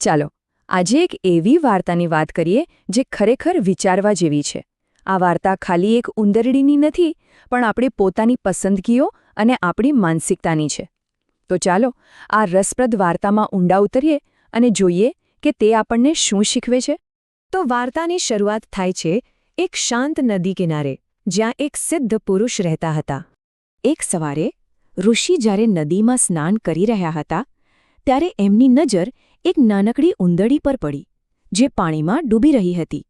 ચાલો, આજે એક એવી વાર્તાની વાત કરીએ જે ખરેખર વિચારવા જેવી છે. આ વાર્તા ખાલી એક ઉંદરડીની નથી, પણ આપણી પોતાની પસંદગીઓ અને આપણી માનસિકતાની છે. તો ચાલો, આ રસપ્રદ વાર્તામાં ઊંડા ઉતરીએ અને જોઈએ કે તે આપણને શું શીખવે છે. તો વાર્તાની શરૂઆત થાય છે એક શાંત નદી કિનારે, જ્યાં એક સિદ્ધ પુરુષ રહેતા હતા. એક સવારે ઋષિ જ્યારે નદીમાં સ્નાન કરી રહ્યા હતા, ત્યારે એમની નજર એક નાનકડી ઉંદરડી પર પડી, જે પાણીમાં ડૂબી રહી હતી.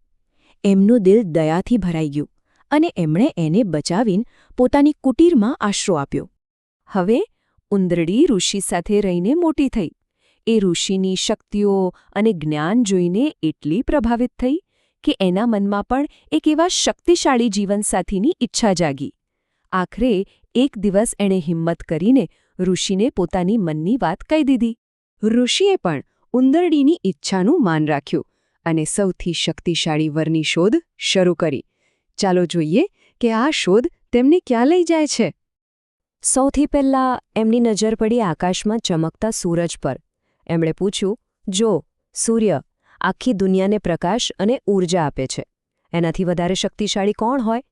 એમનું દિલ દયાથી ભરાઈ ગયું અને એમણે એને બચાવીને પોતાની કુટીરમાં આશરો આપ્યો. હવે ઉંદરડી ઋષિ સાથે રહીને મોટી થઈ. એ ઋષિની શક્તિઓ અને જ્ઞાન જોઈને એટલી પ્રભાવિત થઈ કે એના મનમાં પણ એક એવા શક્તિશાળી જીવનસાથીની ઈચ્છા જાગી. આખરે એક દિવસ એણે હિંમત કરીને ઋષિને પોતાની મનની વાત કહી દીધી. ઋષિએ પણ ઉંદરડીની ઈચ્છાનું માન રાખ્યું અને સૌથી શક્તિશાળી વરની શોધ શરૂ કરી. ચાલો જોઈએ કે આ શોધ તેમને ક્યાં લઈ જાય છે. સૌથી પહેલાં એમની નજર પડી આકાશમાં ચમકતા સૂરજ પર. એમણે પૂછ્યું જો સૂર્ય આખી દુનિયાને પ્રકાશ અને ઊર્જા આપે છે એનાથી વધારે શક્તિશાળી કોણ હોય?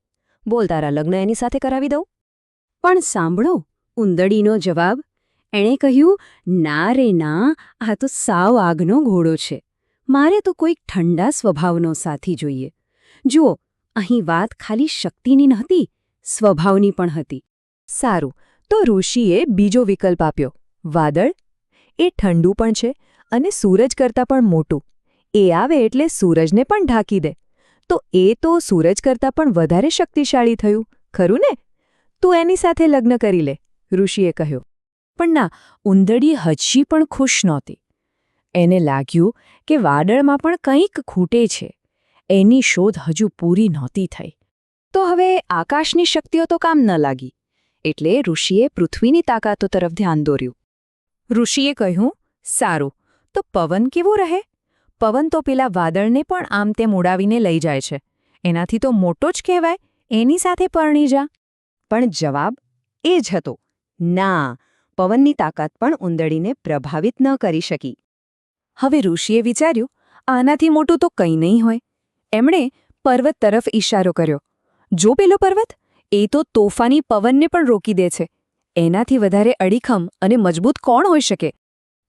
બોલ તારા લગ્ન એની સાથે કરાવી દઉં. પણ સાંભળો ઉંદડીનો જવાબ એણે કહ્યું, ના રે ના, આ તો સાવ આગનો ઘોડો છે. મારે તો કોઈક ઠંડા સ્વભાવનો સાથી જોઈએ. જુઓ, અહીં વાત ખાલી શક્તિની નહોતી, સ્વભાવની પણ હતી. સારું, તો ઋષિએ બીજો વિકલ્પ આપ્યો. વાદળ? એ ઠંડુ પણ છે અને સૂરજ કરતાં પણ મોટું. એ આવે એટલે સૂરજને પણ ઢાંકી દે. તો એ તો સૂરજ કરતાં પણ વધારે શક્તિશાળી થયું, ખરું ને? તું એની સાથે લગ્ન કરી લે, ઋષિએ કહ્યું. પણ ના ઉંદડી હજી પણ ખુશ નહોતી. એને લાગ્યું કે વાદળમાં પણ કંઈક ખૂટે છે. એની શોધ હજુ પૂરી નહોતી થઈ. તો હવે આકાશની શક્તિઓ તો કામ ન લાગી. એટલે ઋષિએ પૃથ્વીની તાકાતો તરફ ધ્યાન દોર્યું. ઋષિએ કહ્યું, સારું, તો પવન કેવો રહે? પવન તો પેલા વાદળને પણ આમ તેમ ઉડાવીને લઈ જાય છે. એનાથી તો મોટો જ કહેવાય, એની સાથે પરણી જા. પણ જવાબ એ જ હતો, ના પવનની તાકાત પણ ઉંદડીને પ્રભાવિત ન કરી શકી. હવે ઋષિએ વિચાર્યું, આનાથી મોટું તો કંઈ નહીં હોય. એમણે પર્વત તરફ ઈશારો કર્યો. જો પેલો પર્વત? એ તો તોફાની પવનને પણ રોકી દે છે. એનાથી વધારે અડીખમ અને મજબૂત કોણ હોઈ શકે?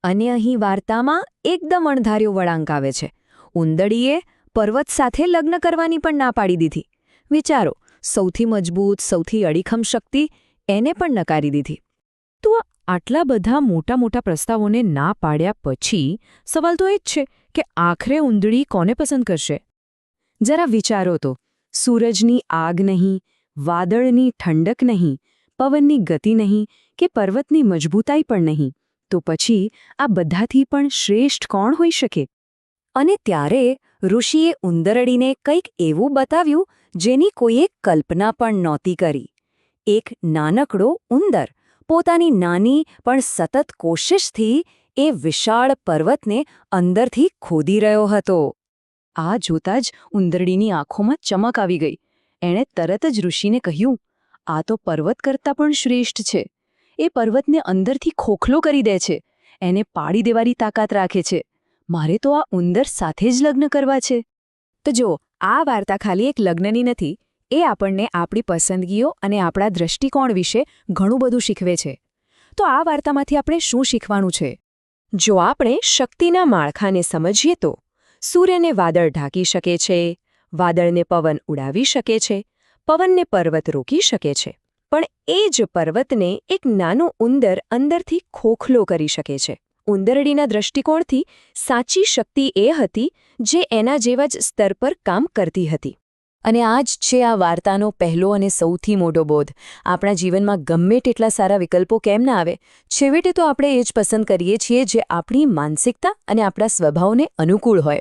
અને અહીં વાર્તામાં એકદમ અણધાર્યો વળાંક આવે છે. ઉંદડીએ પર્વત સાથે લગ્ન કરવાની પણ ના પાડી દીધી. વિચારો, સૌથી મજબૂત, સૌથી અડીખમ શક્તિ એને પણ નકારી દીધી. તો આટલા બધા મોટા મોટા પ્રસ્તાવોને ના પાડ્યા પછી સવાલ તો એ જ છે કે આખરે ઉંદડી કોને પસંદ કરશે? જરા વિચારો તો, સૂરજની આગ નહીં, વાદળની ઠંડક નહીં, પવનની ગતિ નહીં કે પર્વતની મજબૂતાઈ પણ નહીં, તો પછી આ બધાથી પણ શ્રેષ્ઠ કોણ હોઈ શકે? અને ત્યારે ઋષિએ ઉંદરડીને કંઈક એવું બતાવ્યું જેની કોઈએ કલ્પના પણ નહોતી કરી. એક નાનકડો ઉંદર પોતાની નાની પણ સતત કોશિશથી એ વિશાળ પર્વતને અંદરથી ખોદી રહ્યો હતો. આ જોતાં જ ઉંદરડીની આંખોમાં ચમક આવી ગઈ. એણે તરત જ ઋષિને કહ્યું, આ તો પર્વત કરતાં પણ શ્રેષ્ઠ છે. એ પર્વતને અંદરથી ખોખલો કરી દે છે. એને પાડી દેવાની તાકાત રાખે છે. મારે તો આ ઉંદર સાથે જ લગ્ન કરવા છે. તો જો, આ વાર્તા ખાલી એક લગ્નની નથી એ આપણને આપણી પસંદગીઓ અને આપણા દૃષ્ટિકોણ વિશે ઘણું બધું શીખવે છે. તો આ વાર્તામાંથી આપણે શું શીખવાનું છે? જો આપણે શક્તિના માળખાને સમજીએ તો સૂર્યને વાદળ ઢાંકી શકે છે, વાદળને પવન ઉડાવી શકે છે, પવનને પર્વત રોકી શકે છે. પણ એ જ પર્વતને એક નાનો ઉંદર અંદરથી ખોખલો કરી શકે છે. ઉંદરડીના દૃષ્ટિકોણથી સાચી શક્તિ એ હતી જે એના જેવા જ સ્તર પર કામ કરતી હતી. અને આ જ છે આ વાર્તાનો પહેલો અને સૌથી મોટો બોધ. આપણા જીવનમાં ગમે તેટલા સારા વિકલ્પો કેમ ના આવે, છેવટે તો આપણે એ જ પસંદ કરીએ છીએ જે આપણી માનસિકતા અને આપણા સ્વભાવને અનુકૂળ હોય.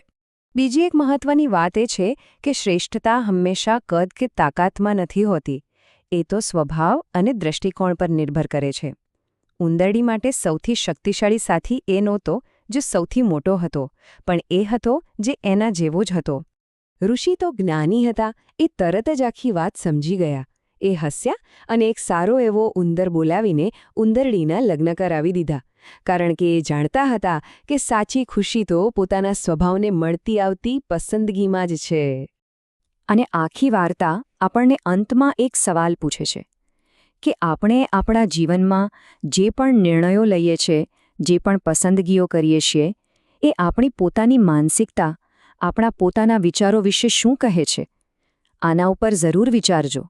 બીજી એક મહત્વની વાત એ છે કે શ્રેષ્ઠતા હંમેશા કદ કે તાકાતમાં નથી હોતી. એ તો સ્વભાવ અને દ્રષ્ટિકોણ પર નિર્ભર કરે છે. ઉંદરડી માટે સૌથી શક્તિશાળી સાથી એ નહોતો, જે સૌથી મોટો હતો, પણ એ હતો જે એના જેવો જ હતો. ઋષિ તો જ્ઞાની હતા, એ તરત જ આખી વાત સમજી ગયા. એ હસ્યા અને એક સારો એવો ઉંદર બોલાવીને ઉંદરડીના લગ્ન કરાવી દીધા. કારણ કે એ જાણતા હતા કે સાચી ખુશી તો પોતાના સ્વભાવને મળતી આવતી પસંદગીમાં જ છે. અને આખી વાર્તા આપણને અંતમાં એક સવાલ પૂછે છે, કે આપણે આપણા જીવનમાં જે પણ નિર્ણયો લઈએ છીએ જે પણ પસંદગીઓ કરીએ છીએ, એ આપણી પોતાની માનસિકતા આપણા પોતાના વિચારો વિશે શું કહે છે? આના ઉપર જરૂર વિચારજો.